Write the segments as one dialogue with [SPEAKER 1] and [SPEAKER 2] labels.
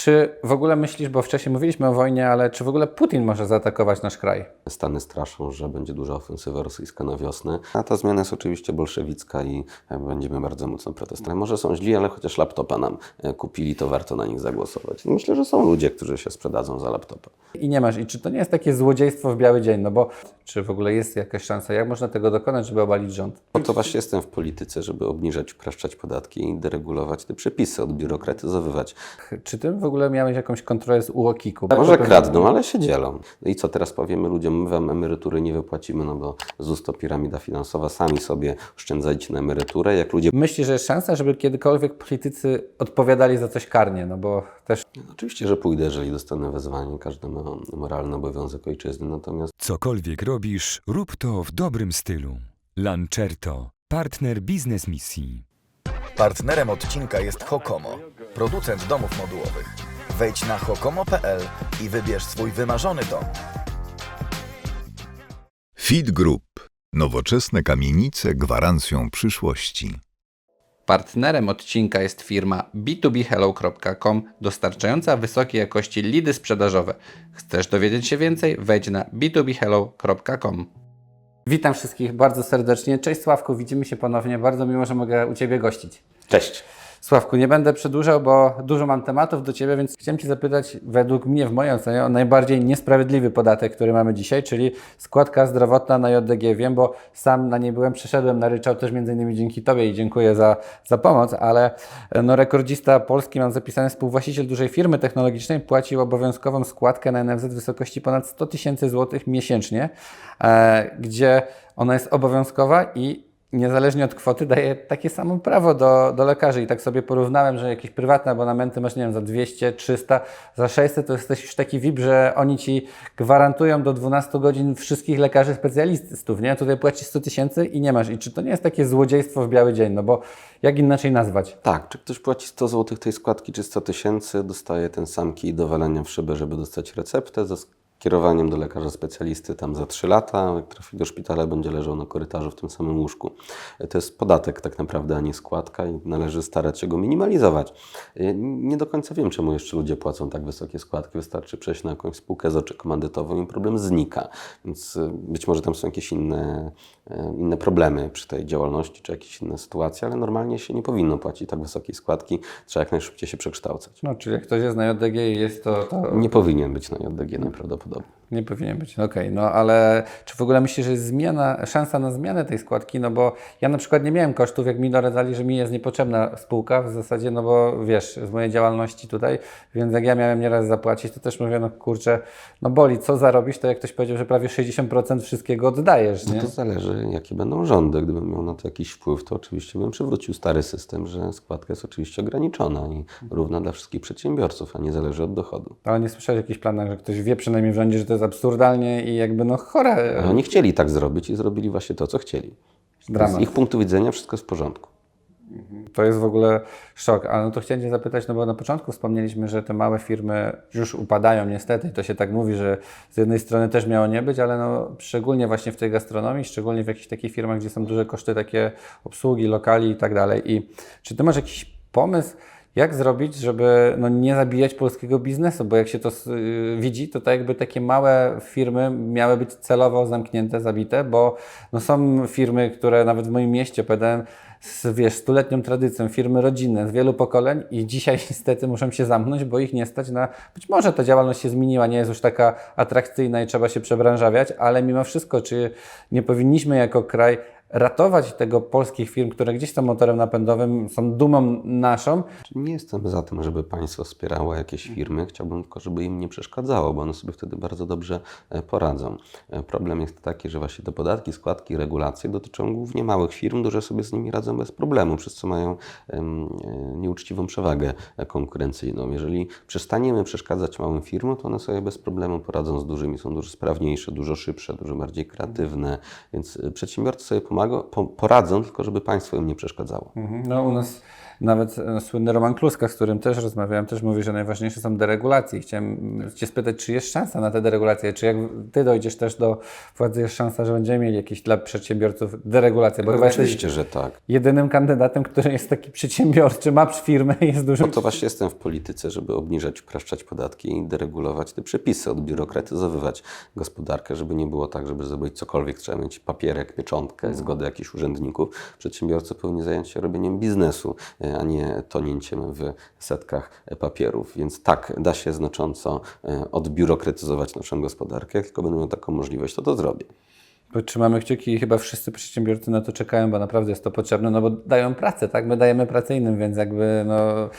[SPEAKER 1] Czy w ogóle myślisz, bo wcześniej mówiliśmy o wojnie, ale czy w ogóle Putin może zaatakować nasz kraj?
[SPEAKER 2] Stany straszą, że będzie duża ofensywa rosyjska na wiosnę, a ta zmiana jest oczywiście bolszewicka i będziemy bardzo mocno protestować. Może są źli, ale chociaż laptopa nam e, kupili, to warto na nich zagłosować. Myślę, że są ludzie, którzy się sprzedadzą za laptopa.
[SPEAKER 1] I nie masz. I czy to nie jest takie złodziejstwo w biały dzień? No bo czy w ogóle jest jakaś szansa? Jak można tego dokonać, żeby obalić rząd?
[SPEAKER 2] Po to właśnie jestem w polityce, żeby obniżać, upraszczać podatki i deregulować te przepisy, odbiurokratyzować.
[SPEAKER 1] Czy ty w ogóle miałeś jakąś kontrolę z UOKiK-u?
[SPEAKER 2] Może kradną, ale się dzielą. No i co teraz powiemy ludziom? My wam emerytury nie wypłacimy, no bo ZUS to piramida finansowa. Sami sobie oszczędzajcie na emeryturę. Jak ludzie
[SPEAKER 1] Myślisz, że jest szansa, żeby kiedykolwiek politycy odpowiadali za coś karnie? No bo też
[SPEAKER 2] Oczywiście, że pójdę, jeżeli dostanę wezwanie. Każdy ma moralny obowiązek ojczyzny. Natomiast
[SPEAKER 3] Cokolwiek robisz, rób to w dobrym stylu. Lancerto, partner biznes misji.
[SPEAKER 4] Partnerem odcinka jest Hokomo, producent domów modułowych. Wejdź na hokomo.pl i wybierz swój wymarzony dom.
[SPEAKER 5] Feed Group. Nowoczesne kamienice gwarancją przyszłości.
[SPEAKER 1] Partnerem odcinka jest firma b2bhello.com dostarczająca wysokiej jakości lidy sprzedażowe. Chcesz dowiedzieć się więcej? Wejdź na b2bhello.com. Witam wszystkich bardzo serdecznie. Cześć Sławku, widzimy się ponownie. Bardzo miło, że mogę u Ciebie gościć.
[SPEAKER 2] cześć.
[SPEAKER 1] Sławku, nie będę przedłużał, bo dużo mam tematów do Ciebie, więc chciałem Cię zapytać, według mnie, w mojej ocenie, o najbardziej niesprawiedliwy podatek, który mamy dzisiaj, czyli składka zdrowotna na JDG. Wiem, bo sam na niej byłem, przeszedłem na ryczałt też między innymi dzięki Tobie i dziękuję za, za pomoc, ale no, rekordzista Polski, mam zapisane, współwłaściciel dużej firmy technologicznej, płacił obowiązkową składkę na NFZ w wysokości ponad 100 tysięcy złotych miesięcznie, e, gdzie ona jest obowiązkowa i niezależnie od kwoty daje takie samo prawo do, do lekarzy. I tak sobie porównałem, że jakieś prywatne abonamenty masz, nie wiem, za 200, 300, za 600 to jesteś już taki VIP, że oni Ci gwarantują do 12 godzin wszystkich lekarzy specjalistów, nie? Tutaj płacisz 100 tysięcy i nie masz. I czy to nie jest takie złodziejstwo w biały dzień? No bo jak inaczej nazwać?
[SPEAKER 2] Tak, czy ktoś płaci 100 zł tej składki, czy 100 tysięcy, dostaje ten sam kij do walenia w szybę, żeby dostać receptę ze skierowaniem do lekarza specjalisty tam za 3 lata. Jak trafi do szpitala, będzie leżał na korytarzu w tym samym łóżku. To jest podatek tak naprawdę, a nie składka i należy starać się go minimalizować. Nie do końca wiem, czemu jeszcze ludzie płacą tak wysokie składki. Wystarczy przejść na jakąś spółkę z oczy komandytową i problem znika. Więc y, być może tam są jakieś inne, y, inne problemy przy tej działalności, czy jakieś inne sytuacje, ale normalnie się nie powinno płacić tak wysokiej składki. Trzeba jak najszybciej się przekształcać.
[SPEAKER 1] No, czyli jak ktoś jest na JDG i jest to... to...
[SPEAKER 2] Nie powinien być na JDG najprawdopodobniej.
[SPEAKER 1] Nie powinien być, no okej, no ale czy w ogóle myślisz, że jest zmiana, szansa na zmianę tej składki? No bo ja na przykład nie miałem kosztów, jak mi doradzali, że mi jest niepotrzebna spółka w zasadzie, no bo wiesz, z mojej działalności tutaj, więc jak ja miałem nieraz zapłacić, to też mówię, no kurczę, no boli, co zarobisz, to jak ktoś powiedział, że prawie 60% wszystkiego oddajesz, nie?
[SPEAKER 2] No to zależy, jakie będą rządy. Gdybym miał na to jakiś wpływ, to oczywiście bym przywrócił stary system, że składka jest oczywiście ograniczona i równa dla wszystkich przedsiębiorców, a nie zależy od dochodu.
[SPEAKER 1] Ale nie słyszałeś o jakichś planach, że ktoś wie przynajmniej w rządzie, że to jest absurdalnie i jakby no chore.
[SPEAKER 2] Oni chcieli tak zrobić i zrobili właśnie to, co chcieli.
[SPEAKER 1] Dramat.
[SPEAKER 2] Z ich punktu widzenia wszystko jest w porządku.
[SPEAKER 1] To jest w ogóle szok. Ale no to chciałem Cię zapytać, no bo na początku wspomnieliśmy, że te małe firmy już upadają niestety i to się tak mówi, że z jednej strony też miało nie być, ale no szczególnie właśnie w tej gastronomii, szczególnie w jakichś takich firmach, gdzie są duże koszty takie obsługi, lokali i tak dalej. I czy Ty masz jakiś pomysł, jak zrobić, żeby no, nie zabijać polskiego biznesu? Bo jak się to y, widzi, to tak jakby takie małe firmy miały być celowo zamknięte, zabite, bo no, są firmy, które nawet w moim mieście, opowiadałem, z wiesz, stuletnią tradycją, firmy rodzinne z wielu pokoleń i dzisiaj niestety muszą się zamknąć, bo ich nie stać na... Być może ta działalność się zmieniła, nie jest już taka atrakcyjna i trzeba się przebranżawiać, ale mimo wszystko, czy nie powinniśmy jako kraj ratować tego polskich firm, które gdzieś są motorem napędowym, są dumą naszą,
[SPEAKER 2] Nie jestem za tym, żeby państwo wspierało jakieś firmy. Chciałbym tylko, żeby im nie przeszkadzało, bo one sobie wtedy bardzo dobrze e, poradzą. E, Problem jest taki, że właśnie te podatki, składki, regulacje dotyczą głównie małych firm, duże sobie z nimi radzą bez problemu, przez co mają e, nieuczciwą przewagę konkurencyjną. Jeżeli przestaniemy przeszkadzać małym firmom, to one sobie bez problemu poradzą z dużymi. Są dużo sprawniejsze, dużo szybsze, dużo bardziej kreatywne, więc przedsiębiorcy sobie pomagają poradzą, tylko żeby państwo im nie przeszkadzało.
[SPEAKER 1] Mhm. No u nas nawet e, słynny Roman Kluska, z którym też rozmawiałem, też mówi, że najważniejsze są deregulacje. I Chciałem Cię spytać, czy jest szansa na te deregulacje? Czy jak Ty dojdziesz też do władzy, jest szansa, że będziemy mieli jakieś dla przedsiębiorców deregulacje? Bo jesteś
[SPEAKER 2] Oczywiście, że tak.
[SPEAKER 1] jedynym kandydatem, który jest taki przedsiębiorczy, ma firmę i jest
[SPEAKER 2] Po
[SPEAKER 1] dużym...
[SPEAKER 2] to właśnie jestem w polityce, żeby obniżać, upraszczać podatki i deregulować te przepisy, odbiurokratyzować gospodarkę, żeby nie było tak, żeby zrobić cokolwiek, trzeba mieć papierek, pieczątkę, zgodę jakichś urzędników. Przedsiębiorcy powinni zająć się robieniem biznesu, e, a nie tonięciem w setkach papierów. Więc tak, da się znacząco e, odbiurokratyzować naszą gospodarkę. Jak tylko będę miał taką możliwość, to to zrobię.
[SPEAKER 1] Trzymamy kciuki i chyba wszyscy przedsiębiorcy na to czekają, bo naprawdę jest to potrzebne, no bo dają pracę, tak? My dajemy pracę innym, więc jakby no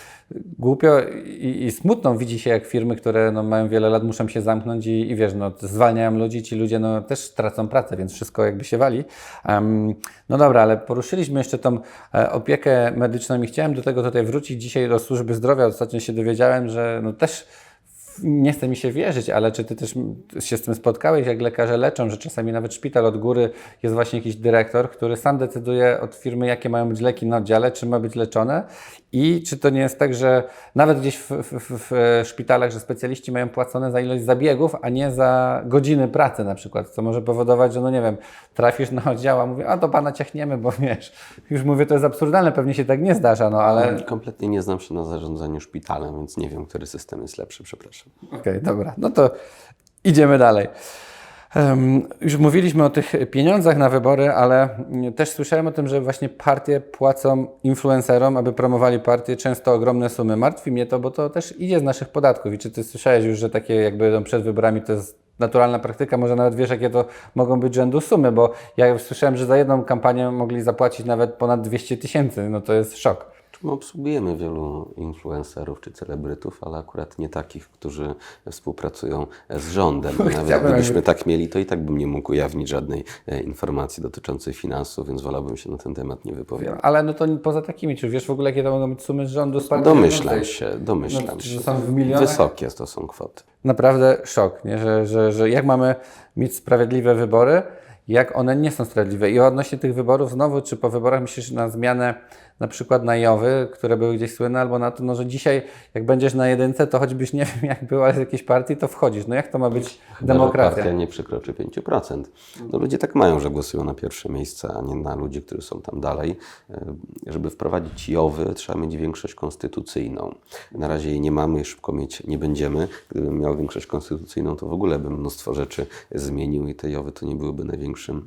[SPEAKER 1] głupio i, i smutno widzi się, jak firmy, które no, mają wiele lat, muszą się zamknąć i, i wiesz, no zwalniają ludzi, ci ludzie no też tracą pracę, więc wszystko jakby się wali. Em, no dobra, ale poruszyliśmy jeszcze tą e, opiekę medyczną i chciałem do tego tutaj wrócić dzisiaj do służby zdrowia. Ostatnio się dowiedziałem, że no też nie chce mi się wierzyć, ale czy ty też się z tym spotkałeś, jak lekarze leczą, że czasami nawet szpital od góry jest właśnie jakiś dyrektor, który sam decyduje od firmy, jakie mają być leki na oddziale, czy ma być leczone i czy to nie jest tak, że nawet gdzieś w, w, w, w szpitalach, że specjaliści mają płacone za ilość zabiegów, a nie za godziny pracy na przykład, co może powodować, że no nie wiem, trafisz na oddział, a mówię, a to pana ciachniemy, bo wiesz, już mówię, to jest absurdalne, pewnie się tak nie zdarza, no ale
[SPEAKER 2] Kompletnie nie znam się na zarządzaniu szpitalem, więc nie wiem, który system jest lepszy, przepraszam.
[SPEAKER 1] Okej, dobra. No to idziemy dalej. Już mówiliśmy o tych pieniądzach na wybory, ale też słyszałem o tym, że właśnie partie płacą influencerom, aby promowali partie, często ogromne sumy. Martwi mnie to, bo to też idzie z naszych podatków. I czy ty słyszałeś już, że takie jakby przed wyborami to jest naturalna praktyka? Może nawet wiesz, jakie to mogą być rzędu sumy, bo ja słyszałem, że za jedną kampanię mogli zapłacić nawet ponad 200 tysięcy. No to jest szok.
[SPEAKER 2] My obsługujemy wielu influencerów czy celebrytów, ale akurat nie takich, którzy współpracują z rządem. Nawet gdybyśmy tak mieli, to i tak bym nie mógł ujawnić żadnej e, informacji dotyczącej finansów, więc wolałbym się na ten temat nie wypowiadać.
[SPEAKER 1] Ale no to poza takimi, czy wiesz w ogóle, jakie to mogą być sumy z rządu? z partii
[SPEAKER 2] Domyślam się, domyślam
[SPEAKER 1] No,
[SPEAKER 2] się.
[SPEAKER 1] są w milionach?
[SPEAKER 2] Wysokie to są kwoty.
[SPEAKER 1] naprawdę szok, nie? Że, że, że jak mamy mieć sprawiedliwe wybory, jak one nie są sprawiedliwe. I odnośnie tych wyborów znowu, czy po wyborach myślisz na zmianę na przykład na Jowy, które były gdzieś słynne, albo na to, no, że dzisiaj jak będziesz na jedynce, to choćbyś nie wiem jak była z jakiejś partii, to wchodzisz. No jak to ma być demokracja?
[SPEAKER 2] partia nie przekroczy 5%. No ludzie tak mają, że głosują na pierwsze miejsce, a nie na ludzi, którzy są tam dalej. E, Żeby wprowadzić JOWY, trzeba mieć większość konstytucyjną. Na razie jej nie mamy szybko mieć nie będziemy. Gdybym miał większość konstytucyjną, to w ogóle bym mnóstwo rzeczy zmienił i te JOWY to nie byłyby największym,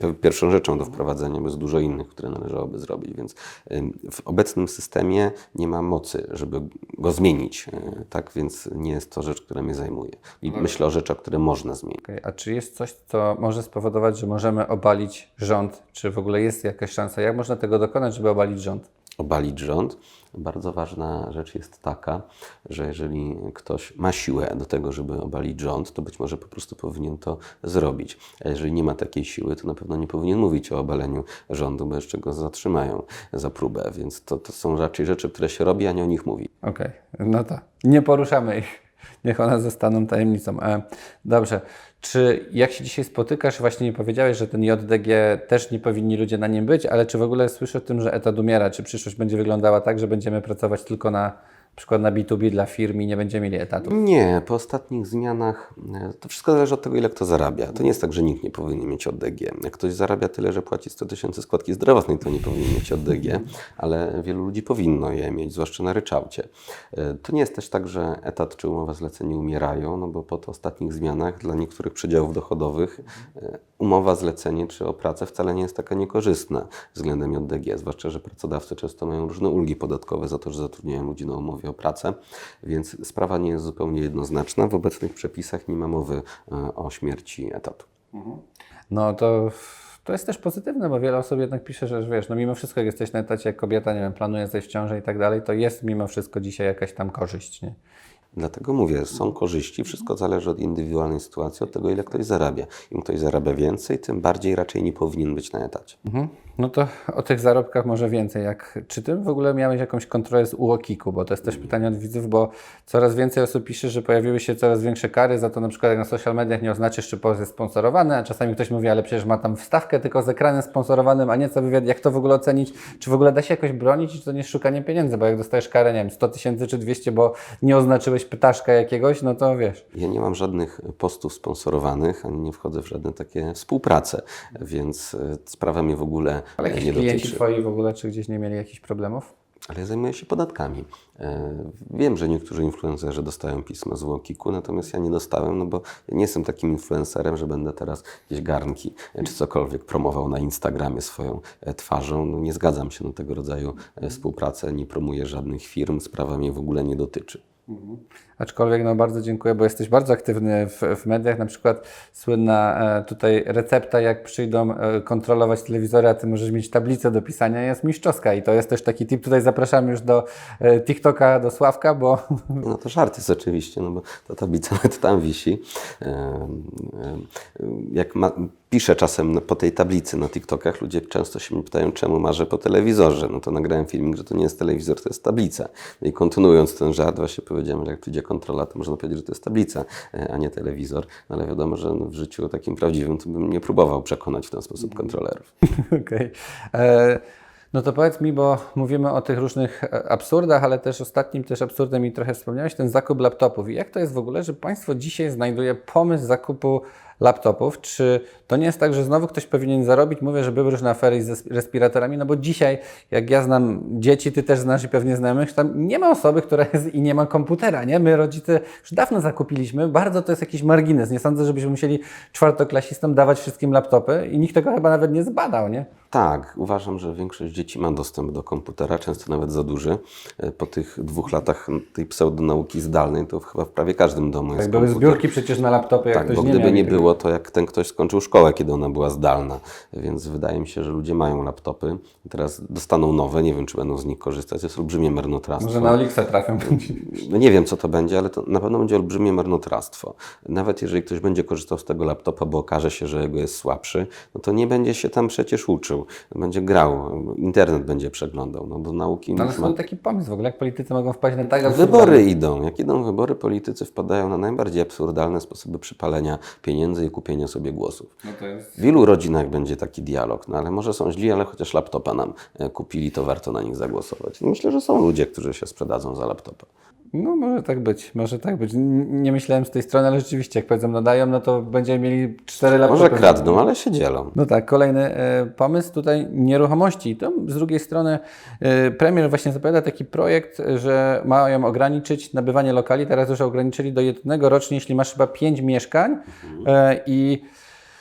[SPEAKER 2] p- pierwszą rzeczą do wprowadzenia, bo jest dużo innych, które należałoby zrobić. Więc ym, w obecnym systemie nie ma mocy, żeby go zmienić. E, Tak więc nie jest to rzecz, która mnie zajmuje. I myślę o rzeczach, które można zmienić.
[SPEAKER 1] Okej, A czy jest coś, co może spowodować, że możemy obalić rząd? Czy w ogóle jest jakaś szansa? Jak można tego dokonać, żeby obalić rząd?
[SPEAKER 2] obalić rząd. Bardzo ważna rzecz jest taka, że jeżeli ktoś ma siłę do tego, żeby obalić rząd, to być może po prostu powinien to zrobić. A jeżeli nie ma takiej siły, to na pewno nie powinien mówić o obaleniu rządu, bo jeszcze go zatrzymają za próbę. Więc to, to są raczej rzeczy, które się robi, a nie o nich mówi.
[SPEAKER 1] Okej, no to nie poruszamy ich. Niech one zostaną tajemnicą. E, dobrze. Czy jak się dzisiaj spotykasz, właśnie nie powiedziałeś, że ten JDG też nie powinni ludzie na nim być, ale czy w ogóle słyszę o tym, że etat umiera? Czy przyszłość będzie wyglądała tak, że będziemy pracować tylko na, na przykład na B2B dla firm i nie będziemy mieli etatu?
[SPEAKER 2] Nie, po ostatnich zmianach e, to wszystko zależy od tego, ile kto zarabia. To nie jest tak, że nikt nie powinien mieć ODG. Jak ktoś zarabia tyle, że płaci 100 tysięcy składki zdrowotnej, to nie powinien mieć ODG, ale wielu ludzi powinno je mieć, zwłaszcza na ryczałcie. E, To nie jest też tak, że etat czy umowa zlecenie umierają, no bo po ostatnich zmianach dla niektórych przedziałów dochodowych e, umowa zlecenie czy o pracę wcale nie jest taka niekorzystna względem JDG, zwłaszcza, że pracodawcy często mają różne ulgi podatkowe za to, że zatrudniają ludzi na umowie o pracę, więc sprawa nie jest zupełnie jednoznaczna. W obecnych przepisach nie ma mowy e, o śmierci etatu.
[SPEAKER 1] No to, to jest też pozytywne, bo wiele osób jednak pisze, że wiesz, no mimo wszystko jak jesteś na etacie, jak kobieta, nie wiem, planuje zejść w ciążę i tak dalej, to jest mimo wszystko dzisiaj jakaś tam korzyść, nie?
[SPEAKER 2] Dlatego mówię, są korzyści, wszystko zależy od indywidualnej sytuacji, od tego, ile ktoś zarabia. Im ktoś zarabia więcej, tym bardziej raczej nie powinien być na etacie.
[SPEAKER 1] Mhm. No to o tych zarobkach może więcej. Jak, czy ty w ogóle miałeś jakąś kontrolę z UOKiK-u? Bo to jest też pytanie od widzów, bo coraz więcej osób pisze, że pojawiły się coraz większe kary za to na przykład jak na social mediach nie oznaczysz, czy post jest sponsorowany, a czasami ktoś mówi, ale przecież ma tam wstawkę tylko z ekranem sponsorowanym, a nie co wywiad. Jak to w ogóle ocenić? Czy w ogóle da się jakoś bronić i czy to nie szukanie pieniędzy? Bo jak dostajesz karę, nie wiem, 100 tysięcy czy 200, bo nie oznaczyłeś ptaszka jakiegoś, no to wiesz.
[SPEAKER 2] Ja nie mam żadnych postów sponsorowanych, ani nie wchodzę w żadne takie współprace, więc e, sprawa mnie w ogóle
[SPEAKER 1] Ale
[SPEAKER 2] nie
[SPEAKER 1] klienci
[SPEAKER 2] dotyczy.
[SPEAKER 1] twoi w ogóle, czy gdzieś nie mieli jakichś problemów?
[SPEAKER 2] Ale ja zajmuję się podatkami. E, Wiem, że niektórzy influencerzy dostają pisma z Łokiku, natomiast ja nie dostałem, no bo nie jestem takim influencerem, że będę teraz gdzieś garnki e, czy cokolwiek promował na Instagramie swoją twarzą. No nie zgadzam się na tego rodzaju współpracę, nie promuję żadnych firm, sprawa mnie w ogóle nie dotyczy.
[SPEAKER 1] Aczkolwiek no bardzo dziękuję, bo jesteś bardzo aktywny w, w mediach. Na przykład słynna e, tutaj recepta, jak przyjdą e, kontrolować telewizory, a ty możesz mieć tablicę do pisania, jest mistrzowska. I to jest też taki tip. Tutaj zapraszam już do e, TikToka, do Sławka, bo
[SPEAKER 2] No to żart jest oczywiście, no bo ta tablica nawet tam wisi. Em, em, Jak ma, piszę czasem po tej tablicy na TikTokach, ludzie często się mnie pytają, czemu marzę po telewizorze. No to nagrałem filmik, że to nie jest telewizor, to jest tablica. No i kontynuując ten żart, właśnie powiedziałem, że jak przyjdzie kontrola, to można powiedzieć, że to jest tablica, e, a nie telewizor. No ale wiadomo, że no w życiu takim prawdziwym to bym nie próbował przekonać w ten sposób kontrolerów.
[SPEAKER 1] Okej. E, No to powiedz mi, bo mówimy o tych różnych e, absurdach, ale też ostatnim też absurdem i trochę wspomniałeś, ten zakup laptopów. I jak to jest w ogóle, że państwo dzisiaj znajduje pomysł zakupu laptopów? Czy to nie jest tak, że znowu ktoś powinien zarobić? Mówię, że były różne afery z respiratorami, no bo dzisiaj, jak ja znam dzieci, ty też znasz i pewnie znajomych, tam nie ma osoby, która jest i nie ma komputera, nie? My rodzice już dawno zakupiliśmy, bardzo to jest jakiś margines. Nie sądzę, żebyśmy musieli czwartoklasistom dawać wszystkim laptopy i nikt tego chyba nawet nie zbadał, nie?
[SPEAKER 2] Tak, uważam, że większość dzieci ma dostęp do komputera, często nawet za duży. E, Po tych dwóch latach tej pseudonauki zdalnej, to chyba w prawie każdym domu
[SPEAKER 1] Tak,
[SPEAKER 2] jest
[SPEAKER 1] były
[SPEAKER 2] komputer.
[SPEAKER 1] zbiórki przecież na laptopy, jak
[SPEAKER 2] Tak,
[SPEAKER 1] ktoś
[SPEAKER 2] bo
[SPEAKER 1] nie
[SPEAKER 2] gdyby
[SPEAKER 1] miał.
[SPEAKER 2] nie
[SPEAKER 1] i
[SPEAKER 2] to jak ten ktoś skończył szkołę, kiedy ona była zdalna. Więc wydaje mi się, że ludzie mają laptopy. Teraz dostaną nowe, nie wiem, czy będą z nich korzystać. To jest olbrzymie marnotrawstwo.
[SPEAKER 1] Może na Olixa trafią.
[SPEAKER 2] No nie wiem, co to będzie, ale to na pewno będzie olbrzymie marnotrawstwo. Nawet jeżeli ktoś będzie korzystał z tego laptopa, bo okaże się, że jego jest słabszy, no to nie będzie się tam przecież uczył. Będzie grał, internet będzie przeglądał. No do nauki
[SPEAKER 1] No ale
[SPEAKER 2] ma...
[SPEAKER 1] taki pomysł w ogóle, jak politycy mogą wpaść na tak
[SPEAKER 2] Wybory
[SPEAKER 1] absurdalne-
[SPEAKER 2] idą. Jak idą wybory, politycy wpadają na najbardziej absurdalne sposoby przypalenia pieniędzy i kupienia sobie głosów.
[SPEAKER 1] No jest...
[SPEAKER 2] W wielu rodzinach będzie taki dialog, no ale może są źli, ale chociaż laptopa nam e, kupili, to warto na nich zagłosować. Myślę, że są ludzie, którzy się sprzedadzą za laptopa.
[SPEAKER 1] No może tak być, może tak być. Nie myślałem z tej strony, ale rzeczywiście, jak powiedzą nadają, no to będziemy mieli cztery laptopy.
[SPEAKER 2] Może kradną, ale się dzielą.
[SPEAKER 1] No tak, kolejny e, pomysł tutaj nieruchomości. I to z drugiej strony e, premier właśnie zapowiada taki projekt, że mają ograniczyć nabywanie lokali. Teraz już ograniczyli do jednego rocznie, jeśli masz chyba pięć mieszkań e, i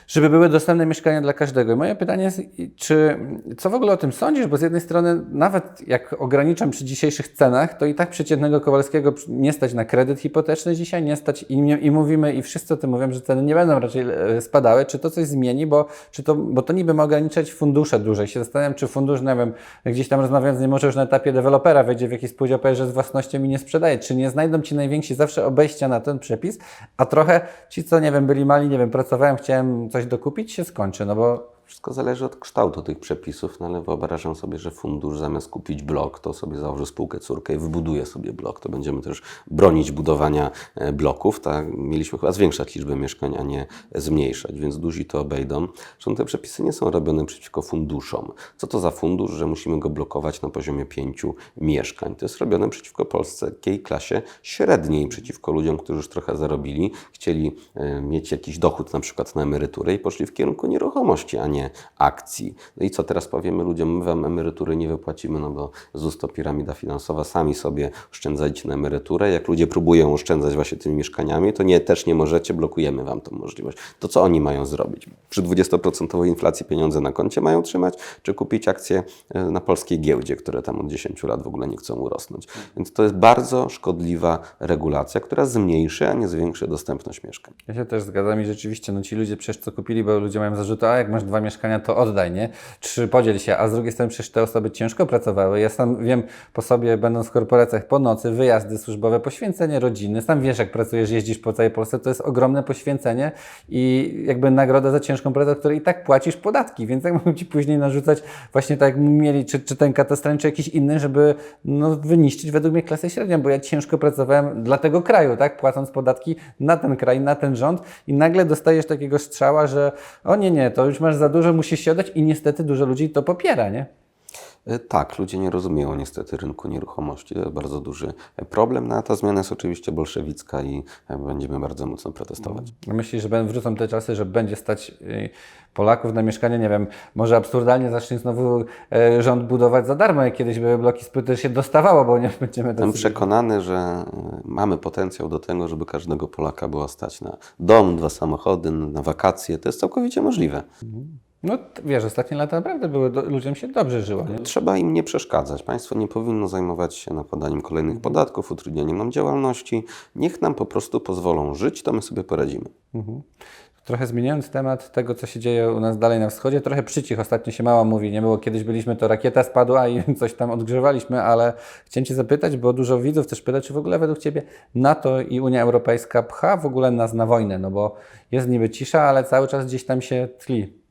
[SPEAKER 1] żeby były dostępne mieszkania dla każdego. I moje pytanie jest, czy co w ogóle o tym sądzisz? Bo z jednej strony, nawet jak ograniczam przy dzisiejszych cenach, to i tak przeciętnego Kowalskiego nie stać na kredyt hipoteczny dzisiaj, nie stać i, i mówimy, i wszyscy o tym mówią, że ceny nie będą raczej e, spadały. Czy to coś zmieni? Bo, czy to, bo to niby ma ograniczać fundusze duże. I się zastanawiam, czy fundusz, nie wiem, gdzieś tam rozmawiając, nie może już na etapie dewelopera wejdzie w jakiś spółdział, powie, że z własnością i nie sprzedaje. Czy nie znajdą ci najwięksi zawsze obejścia na ten przepis, a trochę ci, co nie wiem, byli mali, nie wiem, pracowałem, chciałem coś dokupić, się skończy, no bo
[SPEAKER 2] Wszystko zależy od kształtu tych przepisów, no ale wyobrażam sobie, że fundusz zamiast kupić blok, to sobie założy spółkę córkę i wybuduje sobie blok. To będziemy też bronić budowania e, bloków. Tak? Mieliśmy chyba zwiększać liczbę mieszkań, a nie zmniejszać, więc duzi to obejdą. Zresztą te przepisy nie są robione przeciwko funduszom. Co to za fundusz, że musimy go blokować na poziomie pięciu mieszkań? To jest robione przeciwko polskiej klasie średniej, przeciwko ludziom, którzy już trochę zarobili, chcieli e, mieć jakiś dochód na przykład na emeryturę i poszli w kierunku nieruchomości, a nie akcji. No i co teraz powiemy ludziom, my wam emerytury nie wypłacimy, no bo ZUS to piramida finansowa, sami sobie oszczędzajcie na emeryturę. Jak ludzie próbują oszczędzać właśnie tymi mieszkaniami, to nie, też nie możecie, blokujemy wam tą możliwość. To co oni mają zrobić? Przy 20% inflacji pieniądze na koncie mają trzymać, czy kupić akcje e, na polskiej giełdzie, które tam od 10 lat w ogóle nie chcą urosnąć. Więc to jest bardzo szkodliwa regulacja, która zmniejszy, a nie zwiększy dostępność mieszkań.
[SPEAKER 1] Ja się też zgadzam i rzeczywiście, no ci ludzie przecież co kupili, bo ludzie mają zarzuty, a jak masz dwa mieszkania, to oddaj, nie? Czy podziel się, a z drugiej strony przecież te osoby ciężko pracowały. Ja sam wiem po sobie, będąc w korporacjach po nocy, wyjazdy służbowe, poświęcenie rodziny. Sam wiesz, jak pracujesz, jeździsz po całej Polsce, to jest ogromne poświęcenie i jakby nagroda za ciężką pracę, której i tak płacisz podatki, więc jak mogą Ci później narzucać właśnie tak jak mieli, czy, czy ten katastroficzny, czy jakiś inny, żeby no, wyniszczyć według mnie klasę średnią, bo ja ciężko pracowałem dla tego kraju, tak, płacąc podatki na ten kraj, na ten rząd i nagle dostajesz takiego strzała, że o nie, nie, to już masz za dużo, musisz się i niestety dużo ludzi to popiera, nie?
[SPEAKER 2] E, Tak, ludzie nie rozumieją niestety rynku nieruchomości. To jest bardzo duży problem, no a ta zmiana jest oczywiście bolszewicka i e, będziemy bardzo mocno protestować.
[SPEAKER 1] Myślisz, że wrócą te czasy, że będzie stać Polaków na mieszkanie, nie wiem, może absurdalnie zacznie znowu e, rząd budować za darmo, jak kiedyś były bloki spłyty, się dostawało, bo nie będziemy
[SPEAKER 2] Jestem
[SPEAKER 1] tacy-
[SPEAKER 2] przekonany, że e, mamy potencjał do tego, żeby każdego Polaka było stać na dom, dwa samochody, na wakacje. To jest całkowicie możliwe.
[SPEAKER 1] No wiesz, ostatnie lata naprawdę były, do, ludziom się dobrze żyło, nie?
[SPEAKER 2] Trzeba im nie przeszkadzać. Państwo nie powinno zajmować się nakładaniem kolejnych podatków, utrudnianiem nam działalności. Niech nam po prostu pozwolą żyć, to my sobie poradzimy.
[SPEAKER 1] Trochę zmieniając temat tego, co się dzieje u nas dalej na wschodzie, trochę przycich ostatnio się mało mówi, nie było, kiedyś byliśmy, to rakieta spadła i coś tam odgrzewaliśmy, ale chciałem Cię zapytać, bo dużo widzów też pyta, czy w ogóle według Ciebie NATO i Unia Europejska pcha w ogóle nas na wojnę, no bo jest niby cisza, ale cały czas gdzieś tam się tli.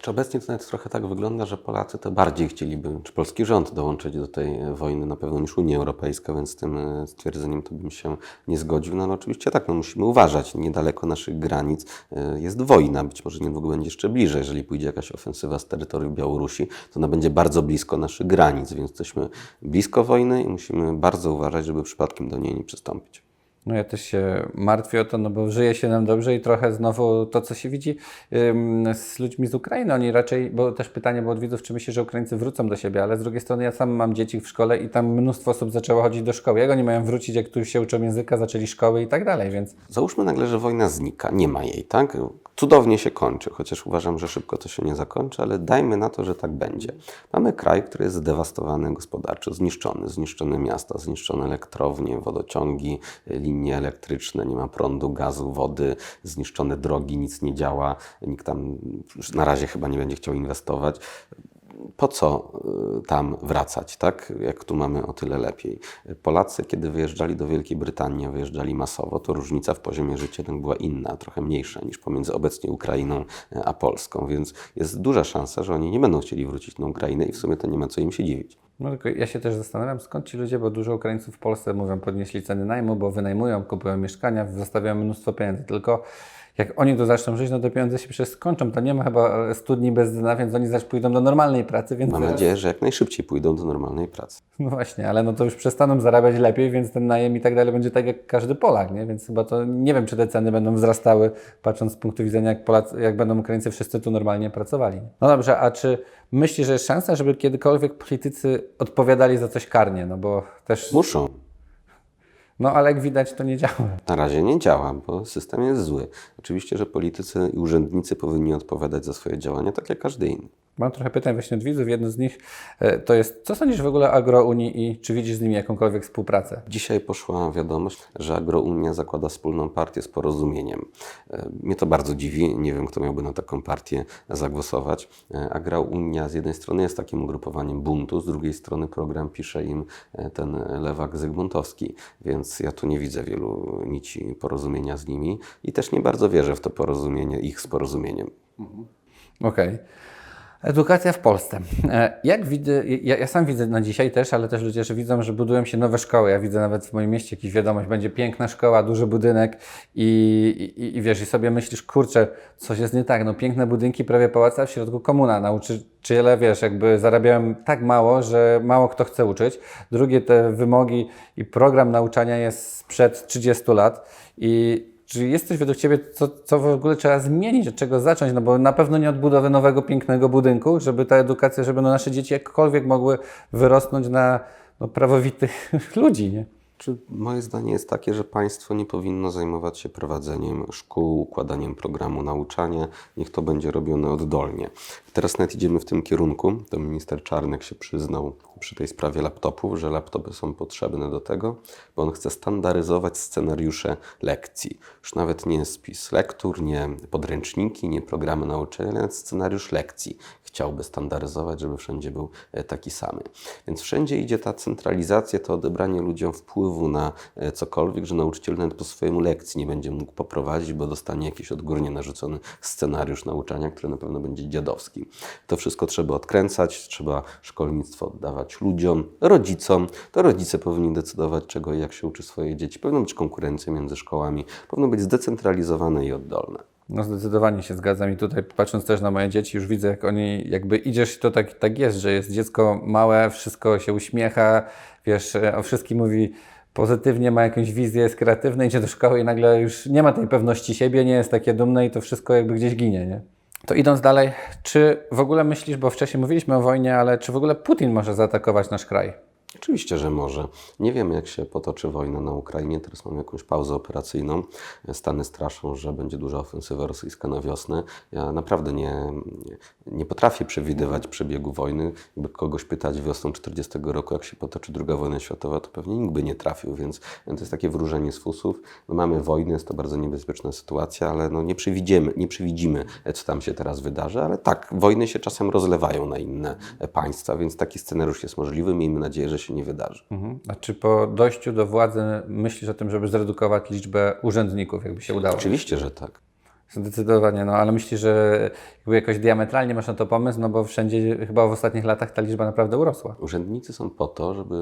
[SPEAKER 2] Czy obecnie to nawet trochę tak wygląda, że Polacy to bardziej chcieliby, czy polski rząd dołączyć do tej wojny na pewno niż Unia Europejska, więc z tym e, stwierdzeniem to bym się nie zgodził. No ale oczywiście tak, no musimy uważać. Niedaleko naszych granic e, jest wojna, być może niedługo będzie jeszcze bliżej. Jeżeli pójdzie jakaś ofensywa z terytorium Białorusi, to ona będzie bardzo blisko naszych granic, więc jesteśmy blisko wojny i musimy bardzo uważać, żeby przypadkiem do niej nie przystąpić.
[SPEAKER 1] No ja też się martwię o to, no bo żyje się nam dobrze i trochę znowu to, co się widzi z ludźmi z Ukrainy, oni raczej, bo też pytanie było od widzów, czy myślisz, że Ukraińcy wrócą do siebie, ale z drugiej strony ja sam mam dzieci w szkole i tam mnóstwo osób zaczęło chodzić do szkoły. Jak oni mają wrócić, jak tu się uczą języka, zaczęli szkoły i tak dalej, więc
[SPEAKER 2] Załóżmy nagle, że wojna znika, nie ma jej, tak? Cudownie się kończy, chociaż uważam, że szybko to się nie zakończy, ale dajmy na to, że tak będzie. Mamy kraj, który jest zdewastowany gospodarczo, zniszczony, zniszczone miasta, zniszczone elektrownie, wodociągi, linie elektryczne, nie ma prądu, gazu, wody, zniszczone drogi, nic nie działa, nikt tam na razie chyba nie będzie chciał inwestować po co y, tam wracać, tak? Jak tu mamy o tyle lepiej. Polacy, kiedy wyjeżdżali do Wielkiej Brytanii, wyjeżdżali masowo, to różnica w poziomie życia była inna, trochę mniejsza niż pomiędzy obecnie Ukrainą y, a Polską, więc jest duża szansa, że oni nie będą chcieli wrócić na Ukrainę i w sumie to nie ma co im się dziwić.
[SPEAKER 1] no tylko ja się też zastanawiam, skąd ci ludzie, bo dużo Ukraińców w Polsce mówią, podnieśli ceny najmu, bo wynajmują, kupują mieszkania, zostawiają mnóstwo pieniędzy, tylko jak oni tu zaczną żyć, no to pieniądze się przecież skończą, to nie ma chyba studni bez dna, więc oni zaś pójdą do normalnej pracy, więc
[SPEAKER 2] Mam
[SPEAKER 1] zaraz-
[SPEAKER 2] nadzieję, że jak najszybciej pójdą do normalnej pracy.
[SPEAKER 1] No właśnie, ale no to już przestaną zarabiać lepiej, więc ten najem i tak dalej będzie tak jak każdy Polak, nie? Więc chyba to nie wiem, czy te ceny będą wzrastały, patrząc z punktu widzenia, jak, Polacy, jak będą Ukraińcy wszyscy tu normalnie pracowali. No dobrze, a czy myślisz, że jest szansa, żeby kiedykolwiek politycy odpowiadali za coś karnie? No bo też.
[SPEAKER 2] Muszą.
[SPEAKER 1] No ale jak widać, to nie działa.
[SPEAKER 2] Na razie nie działa, bo system jest zły. Oczywiście, że politycy i urzędnicy powinni odpowiadać za swoje działania, tak jak każdy inny.
[SPEAKER 1] Mam trochę pytań właśnie od widzów. Jedno z nich e, to jest, co sądzisz w ogóle o agrounii i czy widzisz z nimi jakąkolwiek współpracę?
[SPEAKER 2] Dzisiaj poszła wiadomość, że Agrounia zakłada wspólną partię z porozumieniem. E, Mnie to bardzo dziwi, nie wiem kto miałby na taką partię zagłosować. E, Agrounia z jednej strony jest takim ugrupowaniem buntu, z drugiej strony program pisze im ten lewak Zygmuntowski, więc ja tu nie widzę wielu nici porozumienia z nimi i też nie bardzo wierzę w to porozumienie, ich z porozumieniem.
[SPEAKER 1] Okej. Edukacja w Polsce. E, Jak widzę, ja, ja sam widzę na dzisiaj też, ale też ludzie, że widzą, że budują się nowe szkoły. Ja widzę nawet w moim mieście jakąś wiadomość, będzie piękna szkoła, duży budynek i, i, i wiesz, i sobie myślisz, kurczę, coś jest nie tak. No piękne budynki, prawie pałace, a w środku komuna. Nauczyciele, wiesz, jakby zarabiają tak mało, że mało kto chce uczyć. Drugie, te wymogi i program nauczania jest sprzed 30 lat i czy jest coś według Ciebie, co, co w ogóle trzeba zmienić, od czego zacząć? No bo na pewno nie od budowy nowego, pięknego budynku, żeby ta edukacja, żeby no nasze dzieci jakkolwiek mogły wyrosnąć na no, prawowitych ludzi, nie?
[SPEAKER 2] Czy moje zdanie jest takie, że państwo nie powinno zajmować się prowadzeniem szkół, układaniem programu nauczania, niech to będzie robione oddolnie. Teraz nawet idziemy w tym kierunku, to minister Czarnek się przyznał przy tej sprawie laptopów, że laptopy są potrzebne do tego, bo on chce standaryzować scenariusze lekcji. Już nawet nie spis lektur, nie podręczniki, nie programy nauczania, ale scenariusz lekcji chciałby standaryzować, żeby wszędzie był e, taki samy. Więc wszędzie idzie ta centralizacja, to odebranie ludziom wpływu na e, cokolwiek, że nauczyciel nawet po swojemu lekcji nie będzie mógł poprowadzić, bo dostanie jakiś odgórnie narzucony scenariusz nauczania, który na pewno będzie dziadowski. To wszystko trzeba odkręcać, trzeba szkolnictwo oddawać ludziom, rodzicom. To rodzice powinni decydować, czego i jak się uczy swoje dzieci. Powinna być konkurencja między szkołami, powinno być zdecentralizowane i oddolne.
[SPEAKER 1] No zdecydowanie się zgadzam i tutaj patrząc też na moje dzieci już widzę jak oni, jakby idziesz to tak, tak jest, że jest dziecko małe, wszystko się uśmiecha, wiesz, o wszystkim mówi pozytywnie, ma jakąś wizję, jest kreatywne, idzie do szkoły i nagle już nie ma tej pewności siebie, nie jest takie dumne i to wszystko jakby gdzieś ginie, nie? To idąc dalej, czy w ogóle myślisz, bo wcześniej mówiliśmy o wojnie, ale czy w ogóle Putin może zaatakować nasz kraj?
[SPEAKER 2] Oczywiście, że może. Nie wiemy, jak się potoczy wojna na Ukrainie. Teraz mamy jakąś pauzę operacyjną. Stany straszą, że będzie duża ofensywa rosyjska na wiosnę. Ja naprawdę nie, nie, potrafię przewidywać przebiegu wojny. Jakby kogoś pytać wiosną 40 roku, jak się potoczy druga wojna światowa, to pewnie nikt by nie trafił, więc to jest takie wróżenie z fusów. No mamy wojnę, jest to bardzo niebezpieczna sytuacja, ale no nie, przewidzimy, nie przewidzimy, co tam się teraz wydarzy. Ale tak, wojny się czasem rozlewają na inne państwa, więc taki scenariusz jest możliwy. Miejmy nadzieję, że się nie wydarzy.
[SPEAKER 1] Mhm. A czy po dojściu do władzy myślisz o tym, żeby zredukować liczbę urzędników, jakby się udało?
[SPEAKER 2] Oczywiście, że tak.
[SPEAKER 1] Zdecydowanie, no ale myślisz, że jakby jakoś diametralnie masz na to pomysł, no bo wszędzie chyba w ostatnich latach ta liczba naprawdę urosła.
[SPEAKER 2] Urzędnicy są po to, żeby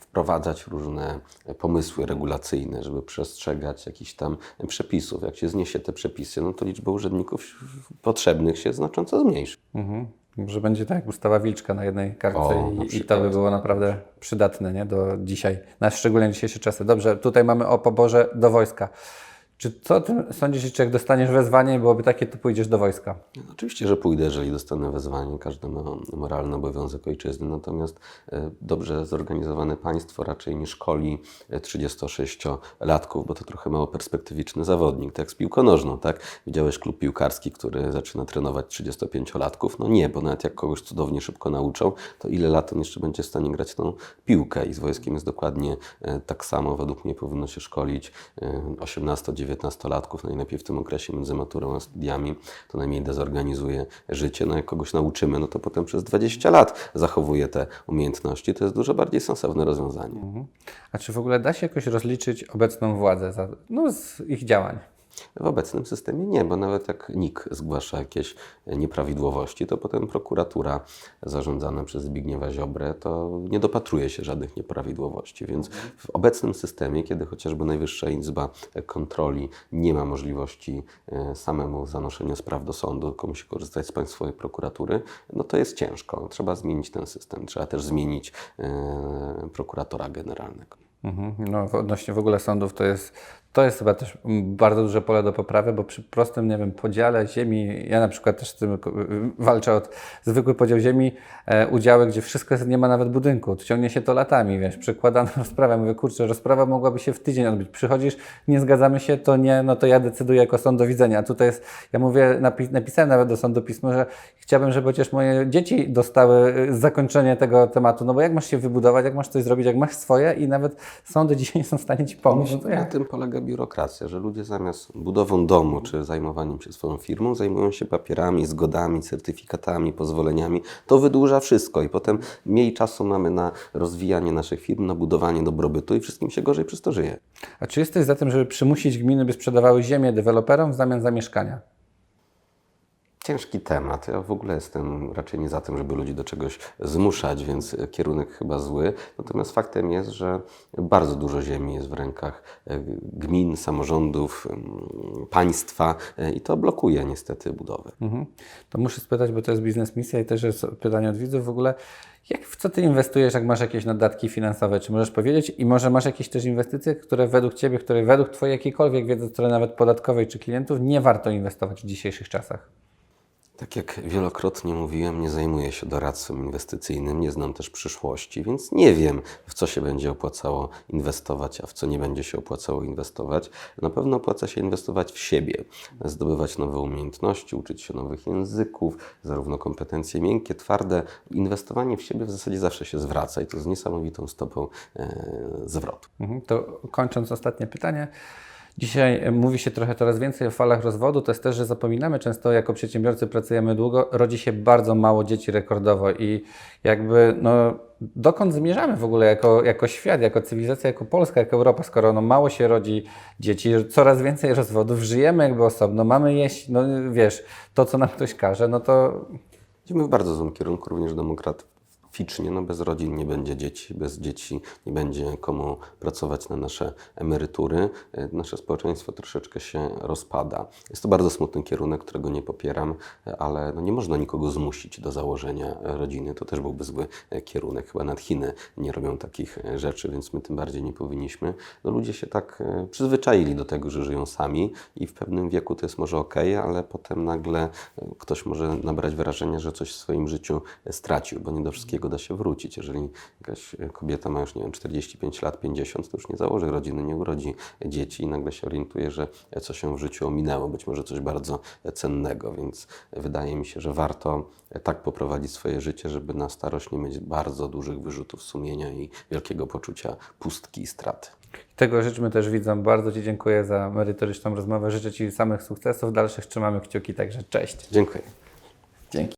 [SPEAKER 2] wprowadzać różne pomysły regulacyjne, żeby przestrzegać jakichś tam przepisów. Jak się zniesie te przepisy, no to liczba urzędników potrzebnych się znacząco zmniejszy.
[SPEAKER 1] Mhm. Że będzie tak jak ustawa Wilczka na jednej kartce
[SPEAKER 2] O, na
[SPEAKER 1] i, i to by było naprawdę przydatne nie? do dzisiaj, na szczególnie dzisiejsze czasy. Dobrze, tutaj mamy o poborze do wojska. Czy co ty sądzisz, czy jak dostaniesz wezwanie, byłoby takie, to pójdziesz do wojska?
[SPEAKER 2] No, Oczywiście, że pójdę, jeżeli dostanę wezwanie. Każdy ma moralny obowiązek ojczyzny. Natomiast e, dobrze zorganizowane państwo raczej nie szkoli e, 36-latków, bo to trochę mało perspektywiczny zawodnik. Tak z piłką nożną, tak? Widziałeś klub piłkarski, który zaczyna trenować 35-latków? No nie, bo nawet jak kogoś cudownie szybko nauczą, to ile lat on jeszcze będzie w stanie grać tą piłkę? I z wojskiem jest dokładnie e, tak samo. Według mnie powinno się szkolić e, 18-19-latków, najlepiej w tym okresie między maturą a studiami. To najmniej dezorganizuje życie. No jak kogoś nauczymy, no to potem przez 20 lat zachowuje te umiejętności. To jest dużo bardziej sensowne rozwiązanie.
[SPEAKER 1] A czy w ogóle da się jakoś rozliczyć obecną władzę za, no, z ich działań?
[SPEAKER 2] W obecnym systemie nie, bo nawet jak NIK zgłasza jakieś nieprawidłowości, to potem prokuratura zarządzana przez Zbigniewa Ziobrę to nie dopatruje się żadnych nieprawidłowości. Więc w obecnym systemie, kiedy chociażby Najwyższa Izba Kontroli nie ma możliwości e, samemu zanoszenia spraw do sądu, tylko musi korzystać z państwowej prokuratury, no to jest ciężko. Trzeba zmienić ten system. Trzeba też zmienić e, prokuratora generalnego.
[SPEAKER 1] Mhm. No, odnośnie w ogóle sądów to jest, to jest chyba też bardzo duże pole do poprawy, bo przy prostym, nie wiem, podziale ziemi, ja na przykład też z tym walczę od zwykły podział ziemi, e, udziały, gdzie wszystko jest, nie ma nawet budynku, ciągnie się to latami, wiesz, przykładana rozprawa, mówię, kurczę, rozprawa mogłaby się w tydzień odbyć, przychodzisz, nie zgadzamy się, to nie, no to ja decyduję jako sąd do widzenia, a tutaj jest, ja mówię, napi- napisałem nawet do sądu pismo, że chciałbym, żeby chociaż moje dzieci dostały y, zakończenie tego tematu, no bo jak masz się wybudować, jak masz coś zrobić, jak masz swoje i nawet sądy dzisiaj nie są w stanie Ci pomóc, no to
[SPEAKER 2] Na
[SPEAKER 1] jak?
[SPEAKER 2] tym polega biurokracja, że ludzie zamiast budową domu czy zajmowaniem się swoją firmą, zajmują się papierami, zgodami, certyfikatami, pozwoleniami. To wydłuża wszystko i potem mniej czasu mamy na rozwijanie naszych firm, na budowanie dobrobytu i wszystkim się gorzej przez to żyje.
[SPEAKER 1] A czy jesteś za tym, żeby przymusić gminy, by sprzedawały ziemię deweloperom w zamian za mieszkania?
[SPEAKER 2] Ciężki temat. Ja w ogóle jestem raczej nie za tym, żeby ludzi do czegoś zmuszać, więc kierunek chyba zły. Natomiast faktem jest, że bardzo dużo ziemi jest w rękach e, gmin, samorządów, em, państwa e, i to blokuje niestety budowę.
[SPEAKER 1] Mhm. To muszę spytać, bo to jest biznes misja i też jest pytanie od widzów w ogóle. Jak, w co Ty inwestujesz, jak masz jakieś nadatki finansowe? Czy możesz powiedzieć? I może masz jakieś też inwestycje, które według Ciebie, które według Twojej jakiejkolwiek wiedzy, które nawet podatkowej czy klientów, nie warto inwestować w dzisiejszych czasach?
[SPEAKER 2] Tak jak wielokrotnie mówiłem, nie zajmuję się doradztwem inwestycyjnym, nie znam też przyszłości, więc nie wiem, w co się będzie opłacało inwestować, a w co nie będzie się opłacało inwestować. Na pewno opłaca się inwestować w siebie, zdobywać nowe umiejętności, uczyć się nowych języków, zarówno kompetencje miękkie, twarde. Inwestowanie w siebie w zasadzie zawsze się zwraca i to z niesamowitą stopą e, zwrotu.
[SPEAKER 1] Mhm. To kończąc ostatnie pytanie. Dzisiaj mówi się trochę coraz więcej o falach rozwodu. To jest też, że zapominamy często, jako przedsiębiorcy pracujemy długo, rodzi się bardzo mało dzieci rekordowo i jakby no, dokąd zmierzamy w ogóle jako, jako świat, jako cywilizacja, jako Polska, jako Europa, skoro no, mało się rodzi dzieci, coraz więcej rozwodów, żyjemy jakby osobno, mamy jeść, no wiesz, to co nam ktoś każe, no to
[SPEAKER 2] Idziemy w bardzo złym kierunku, również demograficznie. No bez rodzin nie będzie dzieci, bez dzieci nie będzie komu pracować na nasze emerytury. E, Nasze społeczeństwo troszeczkę się rozpada. Jest to bardzo smutny kierunek, którego nie popieram, e, ale no nie można nikogo zmusić do założenia rodziny. To też byłby zły e, kierunek. Chyba nad Chiny nie robią takich rzeczy, więc my tym bardziej nie powinniśmy. No ludzie się tak przyzwyczaili do tego, że żyją sami i w pewnym wieku to jest może ok, ale potem nagle ktoś może nabrać wrażenia, że coś w swoim życiu stracił, bo nie do wszystkiego da się wrócić. Jeżeli jakaś kobieta ma już, nie wiem, 45 lat, 50, to już nie założy rodziny, nie urodzi dzieci i nagle się orientuje, że coś się w życiu ominęło, być może coś bardzo cennego, więc wydaje mi się, że warto tak poprowadzić swoje życie, żeby na starość nie mieć bardzo dużych wyrzutów sumienia i wielkiego poczucia pustki i straty.
[SPEAKER 1] tego życzmy też widzom. Bardzo Ci dziękuję za merytoryczną rozmowę. Życzę Ci samych sukcesów, dalszych trzymamy kciuki, także cześć.
[SPEAKER 2] Dziękuję.
[SPEAKER 1] Dzięki.